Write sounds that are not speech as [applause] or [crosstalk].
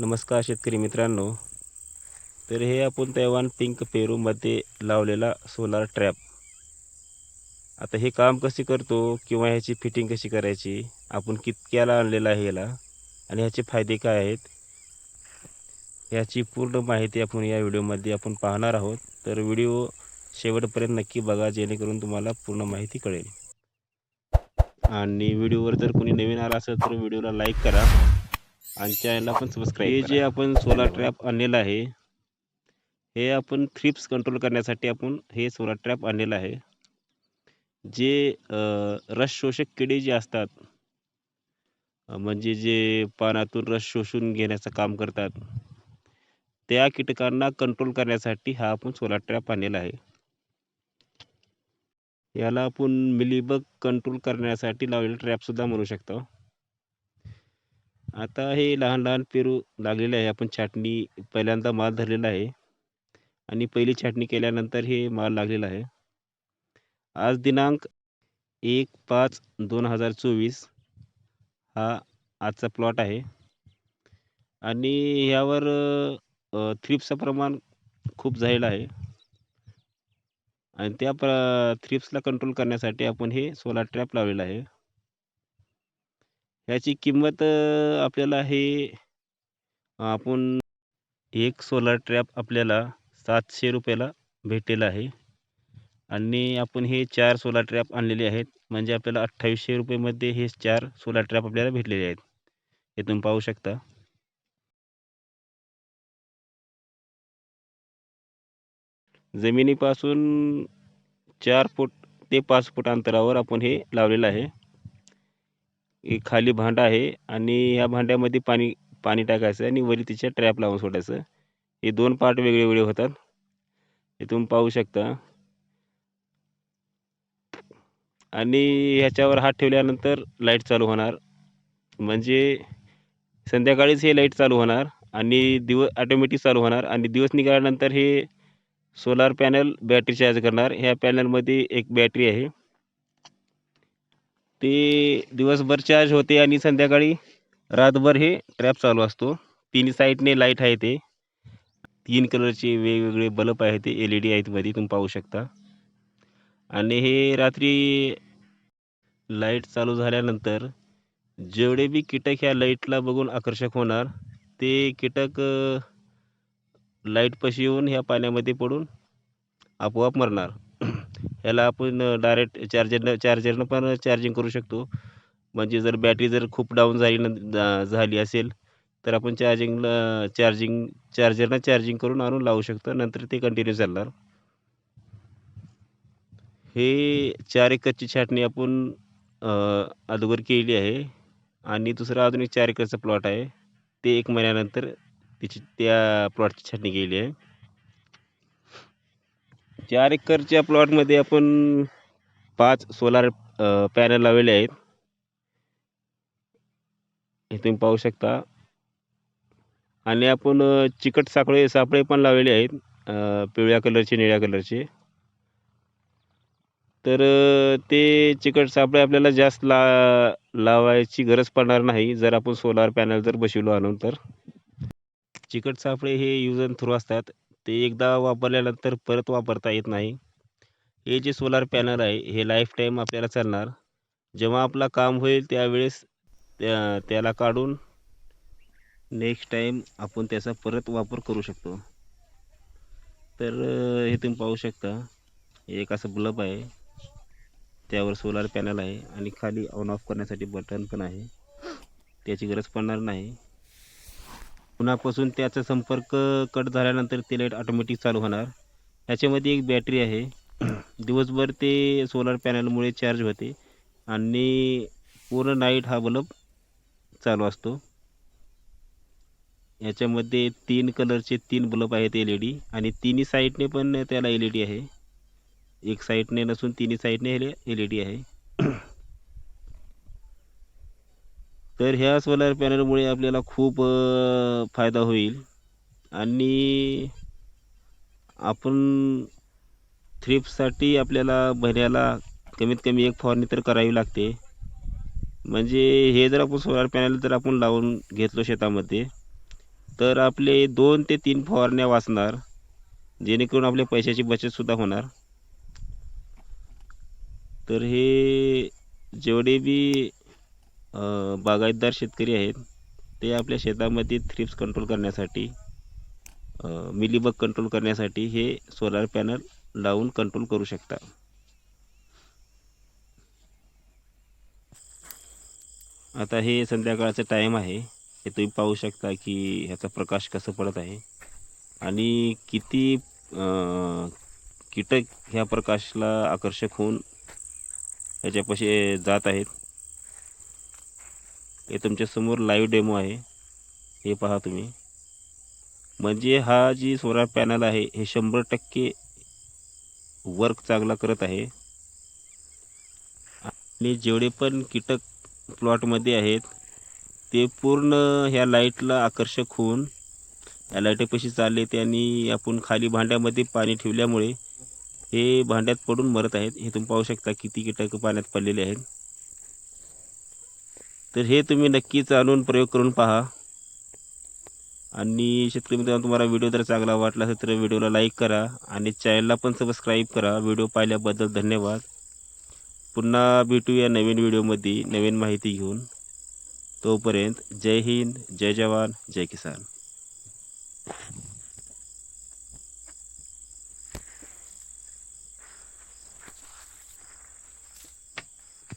नमस्कार शेतकरी मित्रांनो. तर हे आपण तैवान पिंक पेरूमध्ये लावलेला सोलार ट्रॅप. आता हे काम कसे करतो किंवा ह्याची फिटिंग कशी करायची आपण कितक्याला आणलेला आहे याला आणि ह्याचे फायदे काय आहेत ह्याची पूर्ण माहिती आपण या व्हिडिओमध्ये आपण पाहणार आहोत. तर व्हिडिओ शेवटपर्यंत नक्की बघा जेणेकरून तुम्हाला पूर्ण माहिती कळेल. आणि व्हिडिओवर जर कोणी नवीन आला असेल तर व्हिडिओला लाईक करा. आणि चॅनलला पण सबस्क्राईब हे जे आपण सोलार ट्रॅप आणलेलं आहे हे आपण थ्रिप्स कंट्रोल करण्यासाठी आपण हे सोलार ट्रॅप आणलेलं आहे. जे रस शोषक किडे जे असतात म्हणजे जे पानातून रस शोषून घेण्याचं काम करतात त्या कीटकांना कंट्रोल करण्यासाठी हा आपण सोलार ट्रॅप आणलेला आहे. याला आपण मिलीबग कंट्रोल करण्यासाठी लावलेलं ट्रॅपसुद्धा म्हणू शकतो. आता हे लहान लहान पेरू लागलेले आहे. आपण छाटणी पहिल्यांदा माल धरलेला आहे. आणि पहिली छाटणी केल्यानंतर हे माल लागलेला आहे. आज दिनांक एक पाच दोन हजार चोवीस हा आजचा प्लॉट आहे. आणि ह्यावर थ्रिप्सचं प्रमाण खूप झालेलं आहे. आणि त्या प्र थ्रिप्सला कंट्रोल करण्यासाठी आपण हे सोलार ट्रॅप लावलेलं आहे. ह्याची किंमत आपल्याला हे आपण एक सोलार ट्रॅप आपल्याला सातशे रुपयाला भेटेल आहे. आणि आपण हे चार सोलार ट्रॅप आणलेले आहेत. म्हणजे आपल्याला अठ्ठावीसशे रुपयेमध्ये हे चार सोलार ट्रॅप आपल्याला भेटलेले आहेत. हे तुम्ही पाहू शकता. जमिनीपासून चार फूट ते पाच फूट अंतरावर आपण हे लावलेलं आहे. एक खाली भांड आहे आणि ह्या भांड्यामध्ये पाणी पाणी टाकायचं आणि वरी तिच्या ट्रॅप लावून सोडायचं. हे दोन पार्ट वेगळे वेगळे होतात. हे तुम्ही पाहू शकता. आणि ह्याच्यावर हात ठेवल्यानंतर लाइट चालू होणार. म्हणजे संध्याकाळीच हे लाइट चालू होणार आणि दिवस ऑटोमॅटिक चालू होणार आणि दिवस निघाल्यानंतर हे सोलार पॅनल बॅटरी चार्ज करणार. ह्या पॅनलमध्ये एक बॅटरी आहे. ते दिवसभर चार्ज होते आणि संध्याकाळी रातभर हे ट्रॅप चालू असतो. तिन्ही साईडने लाइट आहे ते. तीन कलरचे वेगवेगळे बल्ब आहे ते. एल ई डी आहेत मध्ये तुम्ही पाहू शकता. आणि हे रात्री लाइट चालू झाल्यानंतर जेवढे बी कीटक ह्या लाईटला बघून आकर्षक होणार ते कीटक लाईटपाशी येऊन ह्या पाण्यामध्ये पडून आपोआप मरणार. ह्याला आपण डायरेक्ट चार्जरनं चार्जरनं पण चार्जिंग करू शकतो. म्हणजे जर बॅटरी जर खूप डाऊन झाली न झाली असेल तर आपण चार्जिंगला चार्जिंग चार्जरनं चार्जिंग करून आणून लावू शकतो. नंतर ते कंटिन्यू चालणार. हे चार एकरची छाटणी आपण अगोदर केली आहे. आणि दुसरा अजून एक चार एकरचा प्लॉट आहे. ते एक महिन्यानंतर तिची त्या प्लॉटची छाटणी केली आहे. चार एकरच्या प्लॉटमध्ये आपण पाच सोलार पॅनल लावलेले आहेत. हे तुम्ही पाहू शकता. आणि आपण चिकट सापळे सापळे पण लावलेले आहेत. पिवळ्या कलरचे निळ्या कलरचे तर ते चिकट सापळे आपल्याला जास्त ला लावायची गरज पडणार नाही. जर आपण सोलार पॅनल जर बसवलो आणून तर चिकट सापळे हे यूज अँड थ्रू असतात. ते एकदा वापरल्यानंतर परत वापरता येत नाही. हे जे सोलार पॅनल आहे हे लाईफ टाईम आपल्याला चालणार. जेव्हा आपला काम होईल त्यावेळेस त्या त्याला काढून नेक्स्ट टाईम आपण त्याचा परत वापर करू शकतो. तर हे तुम्ही पाहू शकता. एक असं ब्लब आहे. त्यावर सोलार पॅनल आहे आणि खाली ऑन ऑफ करण्यासाठी बटन पण आहे. त्याची गरज पडणार नाही. पुन्हापासून त्याचा संपर्क कट झाल्यानंतर ते लाइट ऑटोमॅटिक चालू होणार. याच्यामध्ये एक बॅटरी आहे. [clears throat] दिवसभर ते सोलार पॅनलमुळे चार्ज होते. आणि पूर्ण नाईट हा बल्ब चालू असतो. याच्यामध्ये तीन कलरचे तीन बल्ब आहेत एल ई डी आणि तिन्ही साईडने पण त्याला एल ई डी आहे. एक साईडने नसून तिन्ही साईडने एल ई डी आहे. [clears throat] तर ह्या सोलार पॅनलमुळे आपल्याला खूप फायदा होईल. आणि आपण थ्रिपसाठी आपल्याला महिन्याला कमीत कमी एक फवारणी तर करावी लागते. म्हणजे हे जर आपण सोलार पॅनल जर आपण लावून घेतलं शेतामध्ये तर आपले दोन ते तीन फवारण्या वाचणार जेणेकरून आपल्या पैशाची बचतसुद्धा होणार. तर हे जेवढे बी बागायतदार शेतकरी आहेत. ते आपल्या शेतामध्ये थ्रिप्स कंट्रोल करण्यासाठी मिलीबग कंट्रोल करण्यासाठी हे सोलार पॅनल लावून कंट्रोल करू शकता आता हे संध्याकाळचं टाईम आहे. हे तुम्ही पाहू शकता की ह्याचा प्रकाश कसं पडत आहे. आणि किती कीटक ह्या प्रकाशला आकर्षक होऊन ह्याच्यापाशी जात आहेत. हे तुमच्यासमोर लाईव्ह डेमो आहे. हे पहा तुम्ही. म्हणजे हा जी सोलार पॅनल आहे हे शंभर टक्के वर्क चांगला करत आहे. आणि जेवढे पण कीटक प्लॉटमध्ये आहेत ते पूर्ण ह्या लाईटला आकर्षक होऊन या लाईटपाशी चालले आणि आपण खाली भांड्यामध्ये पाणी ठेवल्यामुळे हे भांड्यात पडून मरत आहेत. हे तुम्ही पाहू शकता किती कीटक पाण्यात पडलेले आहेत. तर हे तुम्ही नक्कीच आणून प्रयोग करून पहा. आणि शेतकरी मित्रांनो तुम्हाला व्हिडिओ जर चांगला वाटला असेल तर व्हिडिओला लाईक करा आणि चॅनलला पण सबस्क्राईब करा. व्हिडिओ पाहिल्याबद्दल धन्यवाद. पुन्हा भेटूया नवीन व्हिडिओमध्ये नवीन माहिती घेऊन. तोपर्यंत जय हिंद जय जवान जय किसान.